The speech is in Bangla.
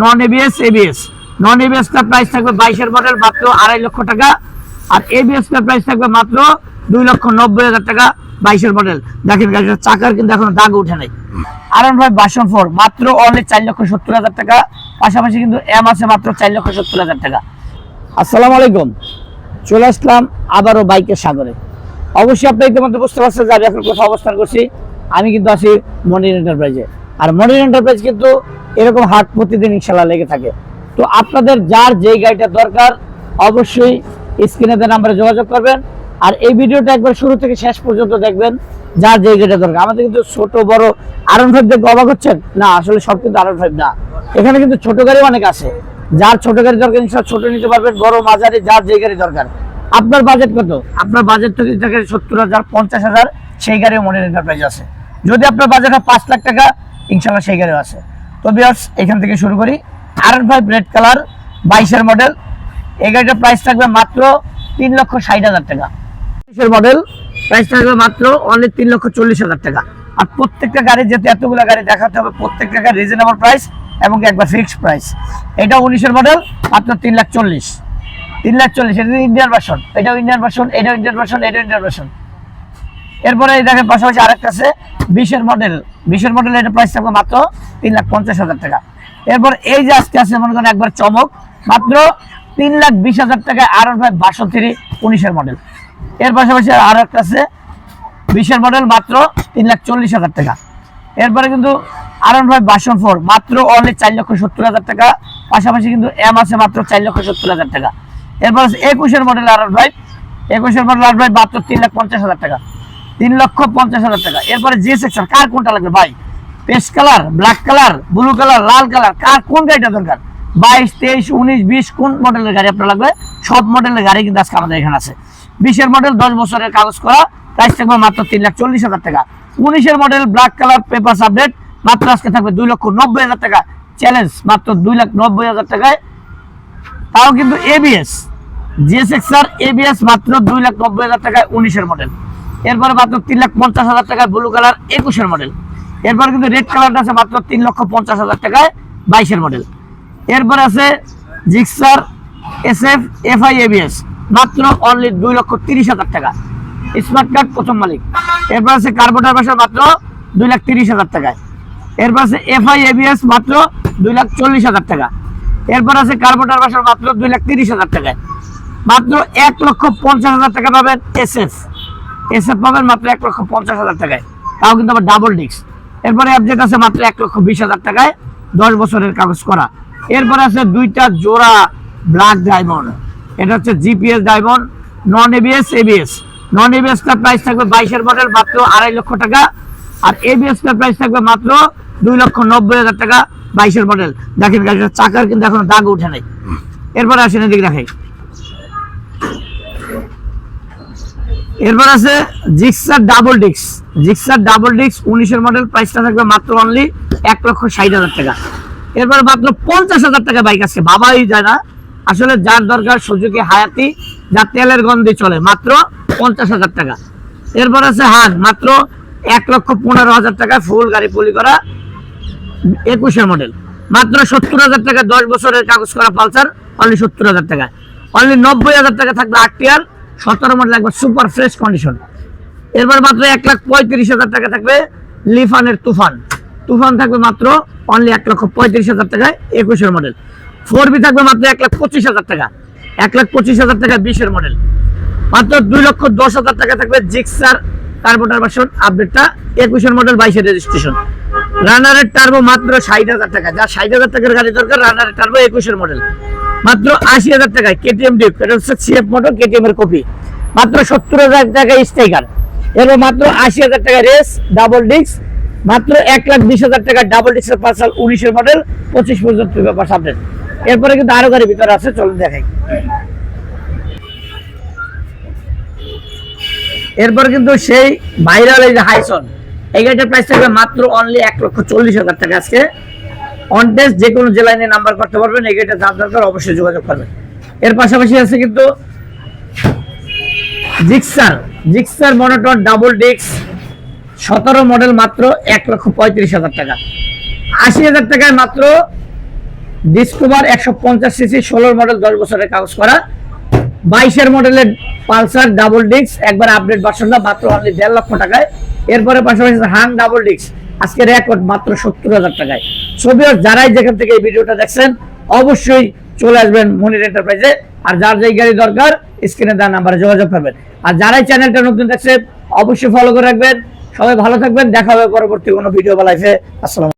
Non ABS ABS non ABS টার প্রাইস থাকবে বাইশের মডেল মাত্র আড়াই লক্ষ টাকা। আর এবিএস টার প্রাইস থাকবে মাত্র দুই লক্ষ নব্বই হাজার টাকা বাইশের মডেল দেখেন গাড়িটার চাকার কিন্তু এখনও দাগ উঠে নাই। আর ভাই বাসন ফোর মাত্র অনলি চার লক্ষ সত্তর হাজার টাকা। পাশাপাশি কিন্তু এম আছে মাত্র চার লক্ষ সত্তর হাজার টাকা। আসসালামু আলাইকুম। চলে আসলাম আবারও বাইকের সাগরে। অবশ্যই আপনি ইতিমধ্যে বুঝতে পারছেন যে আমি এখন কোথাও অবস্থান করছি। আমি কিন্তু আছি মনির এন্টারপ্রাইজে আর মনির এন্টারপ্রাইজ কিন্তু এরকম হাট প্রতিদিন ইনশাল্লাহ লেগে থাকে। তো আপনাদের যার যেই গাড়িটা দরকার, অবশ্যই স্ক্রিনে দেওয়া নাম্বারে যোগাযোগ করবেন। আর এই ভিডিওটা একবার শুরু থেকে শেষ পর্যন্ত দেখবেন, যার যেই গাড়িটা দরকার। আমাদের কিন্তু ছোট, বড় আরন ফাইভ দেখে অবাক হচ্ছেন? না, আসলে সব কিন্তু আরন ফাইভ না। এখানে কিন্তু ছোট গাড়ি অনেক আছে। যার ছোট গাড়ি দরকার ইনশাল্লাহ ছোট নিতে পারবেন। বড়, মাঝারি, যার যে গাড়ি দরকার। আপনার বাজেট কত? আপনার বাজেট তো থাকে সত্তর হাজার, পঞ্চাশ হাজার, সেই গাড়ি মডেল এন্টারপ্রাইজ আছে। যদি আপনার বাজেট হয় পাঁচ লাখ টাকা ইনশাল্লাহ সেই গাড়িও আছে। তো বিয়ার্স এখান থেকে শুরু করি। আর ফাইভ রেড কালার বাইশের মডেল এই গাড়িটার প্রাইস থাকবে মাত্র তিন লক্ষ ষাট হাজার টাকা। বাইশের মডেল প্রাইস থাকবে মাত্র অনলি তিন লক্ষ চল্লিশ হাজার টাকা। আর প্রত্যেকটা গাড়ি যেহেতু এতগুলো গাড়ি দেখাতে হবে, প্রত্যেকটা গাড়ি রিজনেবল প্রাইস এবং একবার ফিক্সড প্রাইস এটা উনিশের মডেল মাত্র তিন লাখ চল্লিশ। তিন লাখ চল্লিশ, এটা ইন্ডিয়ান ভার্সন এটাও ইন্ডিয়ান ভার্সন এটাও ইন্ডিয়ান ভার্সন এটাও ইন্ডিয়ান ভার্সন এরপরে দেখেন পাশাপাশি আরেকটা আছে, বিশের মডেল বিশের মডেল এটা প্রাইস থাকবে মাত্র তিন লাখ পঞ্চাশ হাজার টাকা। এরপর এই যে আজকে আছে, মনে করেন একবার চমক, মাত্র তিন লাখ বিশ হাজার টাকায় আর ফাইভ বাষট্টি উনিশের মডেল এর পাশাপাশি আরও একটা আছে, বিশের মডেল মাত্র তিন লাখ চল্লিশ হাজার টাকা। এরপরে কিন্তু আর ফাইভ বাসন ফোর মাত্র অনলি চার লক্ষ সত্তর হাজার টাকা, পাশাপাশি কিন্তু এম আছে মাত্র চার লক্ষ সত্তর হাজার টাকা। এরপর আছে একুশের মডেল আর ফাইভ একুশের মডেল আর ফাইভ মাত্র তিন লাখ পঞ্চাশ হাজার টাকা। তিন লক্ষ পঞ্চাশ হাজার টাকা। এরপরে জি সেকশন কার কোনটা লাগবে ভাই? Paste colour black colour blue colour, লাল কালার, কার কোন গাড়িটা দরকার? বাইশ, তেইশ, উনিশ, বিশ, কোন মডেলের গাড়ি আপনার লাগবে? সব মডেলের গাড়ি কিন্তু আজকে আমাদের এখানে আছে। বিশের মডেল দশ বছরের কাগজ করা প্রাইস থাকবে মাত্র তিন লাখ চল্লিশ হাজার টাকা। উনিশের model black colour paper update মাত্র আজকে থাকবে দুই লক্ষ নব্বই হাজার টাকা। চ্যালেঞ্জ মাত্র দুই লাখ নব্বই হাজার টাকায়। তাও কিন্তু এবিএস জিএসএক্স আর এবিএস মাত্র দুই লাখ নব্বই হাজার টাকায় উনিশের মডেল এরপরে মাত্র তিন লাখ পঞ্চাশ হাজার টাকায় ব্লু কালার একুশের মডেল এরপর কিন্তু রেড কালারটা আছে মাত্র তিন লক্ষ পঞ্চাশ হাজার টাকায় বাইশের মডেল এরপর আছে Gixxer S F F I ABS মাত্র অনলি দুই লক্ষ তিরিশ হাজার টাকা। স্মার্ট কার্ড প্রথম মালিক। এরপর আছে কার্বোটার বাসা মাত্র দুই লাখ তিরিশ হাজার টাকায়। এরপর আছে এফ আই এবিএস মাত্র দুই লাখ চল্লিশ হাজার টাকা। এরপর আছে কার্বোটার বাসার মাত্র দুই লাখ তিরিশ হাজার টাকায়। মাত্র এক লক্ষ পঞ্চাশ হাজার টাকা পাবেন এস এফ এস এফ পাবেন মাত্র এক লক্ষ পঞ্চাশ হাজার টাকায়। তাও কিন্তু আবার ডাবল ডিস্ক এরপরে অ্যাবজেক্ট আছে মাত্র এক লক্ষ বিশ হাজার টাকায় দশ বছরের কাগজ করা। এরপরে আছে দুইটা জোড়া ব্ল্যাক ডায়মন্ড এটা হচ্ছে GPS diamond non ABS ABS non ABS টার প্রাইস থাকবে বাইশের মডেল মাত্র আড়াই লক্ষ টাকা। আর এবিএস টার প্রাইস থাকবে মাত্র দুই লক্ষ নব্বই হাজার টাকা বাইশের মডেল দেখেন গাড়িটার চাকার কিন্তু এখনও দাগ উঠে নাই। এরপরে আসেন এদিকে দেখাই। এরপর আছে জিক্সার ডাবল ডিক্স জিক্সার ডাবল ডিক্স উনিশের মডেল প্রাইসটা থাকবে মাত্র অনলি এক লক্ষ ষাট হাজার টাকা। এরপর মাত্র পঞ্চাশ হাজার টাকা বাইক আছে। ভাবাই যায় না। আসলে যার দরকার সুজুকি, হায়াতি, যা তেলের গন্ধে চলে, মাত্র পঞ্চাশ হাজার টাকা। এরপর আছে হান, মাত্র এক লক্ষ পনেরো হাজার টাকা ফুল গাড়ি পুলি করা একুশের মডেল মাত্র সত্তর হাজার টাকা, দশ বছরের কাগজ করা পালসার অনলি সত্তর হাজার টাকা। অনলি নব্বই হাজার টাকা থাকবে আটটিয়ার সতেরো মডেল একবার সুপার ফ্রেশ কন্ডিশন। এরপর মাত্র এক লাখ পঁয়ত্রিশ হাজার টাকা থাকবে লিফানের তুফান। তুফান থাকবে মাত্র অনলি এক লক্ষ পঁয়ত্রিশ হাজার টাকায় একুশের মডেল। ফোর বি থাকবে মাত্র এক লাখ পঁচিশ হাজার টাকা। এক লাখ পঁচিশ হাজার টাকা বিশের মডেল। মাত্র দুই লক্ষ দশ হাজার টাকা থাকবে জিক্সার কার্বোটার ভার্সন আপডেটটা একুশের মডেল বাইশের রেজিস্ট্রেশন রানারের টার্বো মাত্র ষাট হাজার টাকা। যা ষাট হাজার টাকার গাড়ি দরকার রানারের টার্বো একুশের মডেল। মাত্র আশি হাজার টাকায় কেটিএম ডিপ এটা হচ্ছে সিএফ মোটর কেটিএম এর কপি মাত্র সত্তর হাজার টাকায় স্ট্রাইকার এরপর মাত্র আশি হাজার টাকা রেস ডাবল ডিস্ক মাত্র এক লাখ বিশ হাজার টাকা ডাবল ডিস্কের পার্সাল উনিশের মডেল পঁচিশ পর্যন্ত ব্যাপার আপডেট এরপরে কিন্তু আরও গাড়ি ভিতরে আছে, চলুন দেখাই। এরপর কিন্তু সেই ভাইরাল এই যে হাইসন এই গাড়িটার প্রাইস থাকবে মাত্র অনলি এক লক্ষ চল্লিশ হাজার টাকা আজকে। অন টেস্ট যে কোনো জেলায় নিয়ে নাম্বার করতে পারবেন, এই গাড়িটা যার দরকার অবশ্যই যোগাযোগ করবেন। এর পাশাপাশি আছে কিন্তু Gixxer Gixxer monotone double disc সতেরো মডেল মাত্র এক লক্ষ পঁয়ত্রিশ হাজার টাকা। আশি হাজার টাকায় মাত্র ডিসকভার একশো পঞ্চাশ সিসি ষোলোর মডেল দশ বছরের কাগজ করা। বাইশের মডেলের পালসার ডাবল ডিস্ক একবার আপডেট ভার্সনটা মাত্র অনলি দেড় লক্ষ টাকায়। এরপরে পাশাপাশি হাং ডাবল ডিস্ক আজকে রেকর্ড মাত্র সত্তর হাজার টাকায়। ছবি যারাই যেখান থেকে এই ভিডিওটা দেখছেন, অবশ্যই চলে আসবেন মনির এন্টারপ্রাইজে আর যার যেই গাড়ি দরকার স্ক্রিনে দেওয়া নাম্বারে যোগাযোগ করবেন। আর যারাই চ্যানেলটা নতুন দেখছেন, অবশ্যই ফলো করে রাখবেন। সবাই ভালো থাকবেন। দেখা হবে পরবর্তী কোনো ভিডিও বা লাইফে আসসালাম